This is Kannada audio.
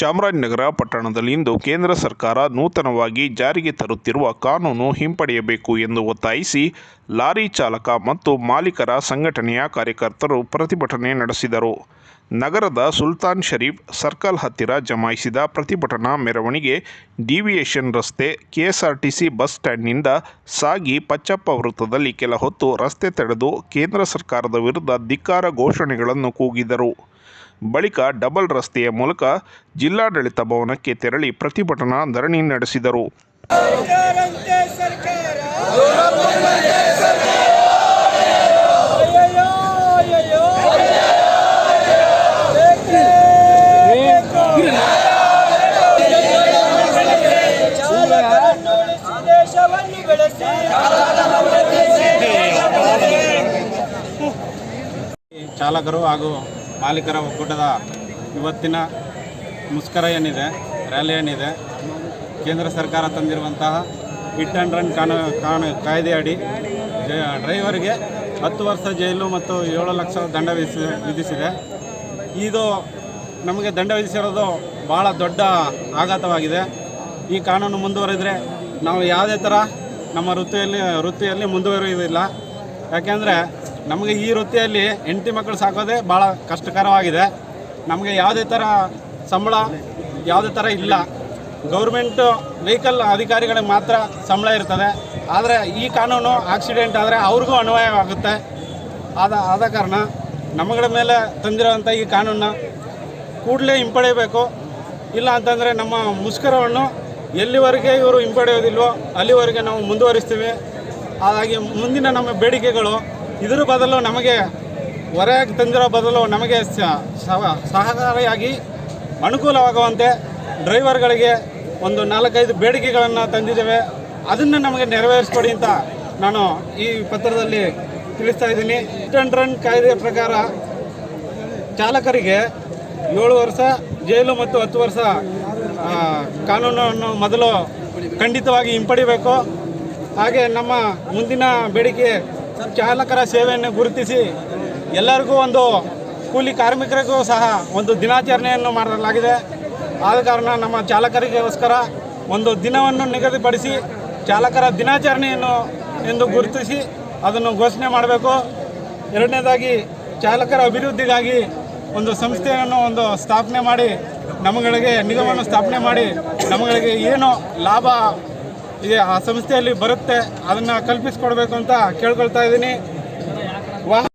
ಚಾಮರಾಜನಗರ ಪಟ್ಟಣದಲ್ಲಿಂದು ಕೇಂದ್ರ ಸರ್ಕಾರ ನೂತನವಾಗಿ ಜಾರಿಗೆ ತರುತ್ತಿರುವ ಕಾನೂನು ಹಿಂಪಡೆಯಬೇಕು ಎಂದು ಒತ್ತಾಯಿಸಿ ಲಾರಿ ಚಾಲಕ ಮತ್ತು ಮಾಲೀಕರ ಸಂಘಟನೆಯ ಕಾರ್ಯಕರ್ತರು ಪ್ರತಿಭಟನೆ ನಡೆಸಿದರು. ನಗರದ ಸುಲ್ತಾನ್ ಶರೀಫ್ ಸರ್ಕಲ್ ಹತ್ತಿರ ಜಮಾಯಿಸಿದ ಪ್ರತಿಭಟನಾ ಮೆರವಣಿಗೆ ಡಿವಿಯೇಷನ್ ರಸ್ತೆ, ಕೆಎಸ್ಆರ್ಟಿಸಿ ಬಸ್ ಸ್ಟ್ಯಾಂಡ್ನಿಂದ ಸಾಗಿ ಪಚ್ಚಪ್ಪ ವೃತ್ತದಲ್ಲಿ ಕೆಲ ಹೊತ್ತು ರಸ್ತೆ ತಡೆದು ಕೇಂದ್ರ ಸರ್ಕಾರದ ವಿರುದ್ಧ ಧಿಕ್ಕಾರ ಘೋಷಣೆಗಳನ್ನು ಕೂಗಿದರು. ಬಳಿಕ ಡಬಲ್ ರಸ್ತೆಯ ಮೂಲಕ ಜಿಲ್ಲಾಡಳಿತ ಭವನಕ್ಕೆ ತೆರಳಿ ಪ್ರತಿಭಟನಾ ಧರಣಿ ನಡೆಸಿದರು. ಚಾಲಕರು ಹಾಗೂ ಮಾಲೀಕರ ಒಕ್ಕೂಟದ ಇವತ್ತಿನ ಮುಷ್ಕರ ಏನಿದೆ, ರ್ಯಾಲಿ ಏನಿದೆ, ಕೇಂದ್ರ ಸರ್ಕಾರ ತಂದಿರುವಂತಹ ಹಿಟ್ ಆ್ಯಂಡ್ ರನ್ ಕಾನು ಕಾನು ಕಾಯ್ದೆ ಅಡಿ ಜ- ಡ್ರೈವರ್ಗೆ ಹತ್ತು ವರ್ಷ ಜೈಲು ಮತ್ತು ಏಳು ಲಕ್ಷ ದಂಡ ವಿಧಿಸಿ, ವಿಧಿಸಿದೆ. ಇದು ನಮಗೆ ದಂಡ ವಿಧಿಸಿರೋದು ಭಾಳ ದೊಡ್ಡ ಆಘಾತವಾಗಿದೆ. ಈ ಕಾನೂನು ಮುಂದುವರಿದರೆ ನಾವು ಯಾವುದೇ ಥರ ನಮ್ಮ ವೃತ್ತಿಯಲ್ಲಿ ವೃತ್ತಿಯಲ್ಲಿ ಮುಂದುವರಿಯುವುದಿಲ್ಲ. ಯಾಕೆಂದರೆ ನಮಗೆ ಈ ವೃತ್ತಿಯಲ್ಲಿ ಹೆಂಡತಿ ಮಕ್ಕಳು ಸಾಕೋದೇ ಭಾಳ ಕಷ್ಟಕರವಾಗಿದೆ. ನಮಗೆ ಯಾವುದೇ ಥರ ಸಂಬಳ ಯಾವುದೇ ಥರ ಇಲ್ಲ. ಗೌರ್ಮೆಂಟು ವೆಹಿಕಲ್ ಅಧಿಕಾರಿಗಳಿಗೆ ಮಾತ್ರ ಸಂಬಳ ಇರ್ತದೆ. ಆದರೆ ಈ ಕಾನೂನು ಆಕ್ಸಿಡೆಂಟ್ ಆದರೆ ಅವ್ರಿಗೂ ಅನ್ವಯವಾಗುತ್ತೆ. ಆದ ಆದ ಕಾರಣ ನಮ್ಮಗಳ ಮೇಲೆ ತಂದಿರೋವಂಥ ಈ ಕಾನೂನನ್ನ ಕೂಡಲೇ ಹಿಂಪಡೆಯಬೇಕು. ಇಲ್ಲ ಅಂತಂದರೆ ನಮ್ಮ ಮುಷ್ಕರವನ್ನು ಎಲ್ಲಿವರೆಗೆ ಇವರು ಹಿಂಪಡೆಯೋದಿಲ್ವೋ ಅಲ್ಲಿವರೆಗೆ ನಾವು ಮುಂದುವರಿಸ್ತೀವಿ. ಹಾಗಾಗಿ ಮುಂದಿನ ನಮ್ಮ ಬೇಡಿಕೆಗಳು ಇದರ ಬದಲು ನಮಗೆ ಹೊರಗೆ ತಂದಿರೋ ಬದಲು ನಮಗೆ ಸಹಕಾರಿಯಾಗಿ ಅನುಕೂಲವಾಗುವಂತೆ ಡ್ರೈವರ್ಗಳಿಗೆ ಒಂದು ನಾಲ್ಕೈದು ಬೇಡಿಕೆಗಳನ್ನು ತಂದಿದ್ದೇವೆ. ಅದನ್ನು ನಮಗೆ ನೆರವೇರಿಸ್ಕೊಡಿ ಅಂತ ನಾನು ಈ ಪತ್ರದಲ್ಲಿ ತಿಳಿಸ್ತಾ ಇದ್ದೀನಿ. ಆ್ಯಂಡ್ ರನ್ ಕಾಯ್ದೆ ಪ್ರಕಾರ ಚಾಲಕರಿಗೆ ಏಳು ವರ್ಷ ಜೈಲು ಮತ್ತು ಹತ್ತು ವರ್ಷ ಕಾನೂನನ್ನು ಮೊದಲು ಖಂಡಿತವಾಗಿ ಹಿಂಪಡಿಬೇಕು. ಹಾಗೆ ನಮ್ಮ ಮುಂದಿನ ಬೇಡಿಕೆ ಚಾಲಕರ ಸೇವೆಯನ್ನು ಗುರುತಿಸಿ ಎಲ್ಲರಿಗೂ ಒಂದು ಕೂಲಿ ಕಾರ್ಮಿಕರಿಗೂ ಸಹ ಒಂದು ದಿನಾಚರಣೆಯನ್ನು ಮಾಡಲಾಗಿದೆ. ಆದ ಕಾರಣ ನಮ್ಮ ಚಾಲಕರಿಗೋಸ್ಕರ ಒಂದು ದಿನವನ್ನು ನಿಗದಿಪಡಿಸಿ ಚಾಲಕರ ದಿನಾಚರಣೆಯನ್ನು ಎಂದು ಗುರುತಿಸಿ ಅದನ್ನು ಘೋಷಣೆ ಮಾಡಬೇಕು. ಎರಡನೇದಾಗಿ ಚಾಲಕರ ಅಭಿವೃದ್ಧಿಗಾಗಿ ಒಂದು ಸಂಸ್ಥೆಯನ್ನು ಒಂದು ಸ್ಥಾಪನೆ ಮಾಡಿ ನಮ್ಮಗಳಿಗೆ ನಿಗಮವನ್ನು ಸ್ಥಾಪನೆ ಮಾಡಿ ನಮ್ಮಗಳಿಗೆ ಏನು ಲಾಭ ಇದೆ. ಆ ಸಂಸ್ಥೆಯಲ್ಲಿ ಬರುತ್ತೆ. ಅದನ್ನು ಕಲ್ಪಿಸ್ಕೊಡ್ಬೇಕು ಅಂತ ಕೇಳ್ಕೊಳ್ತಾ ಇದ್ದೀನಿ.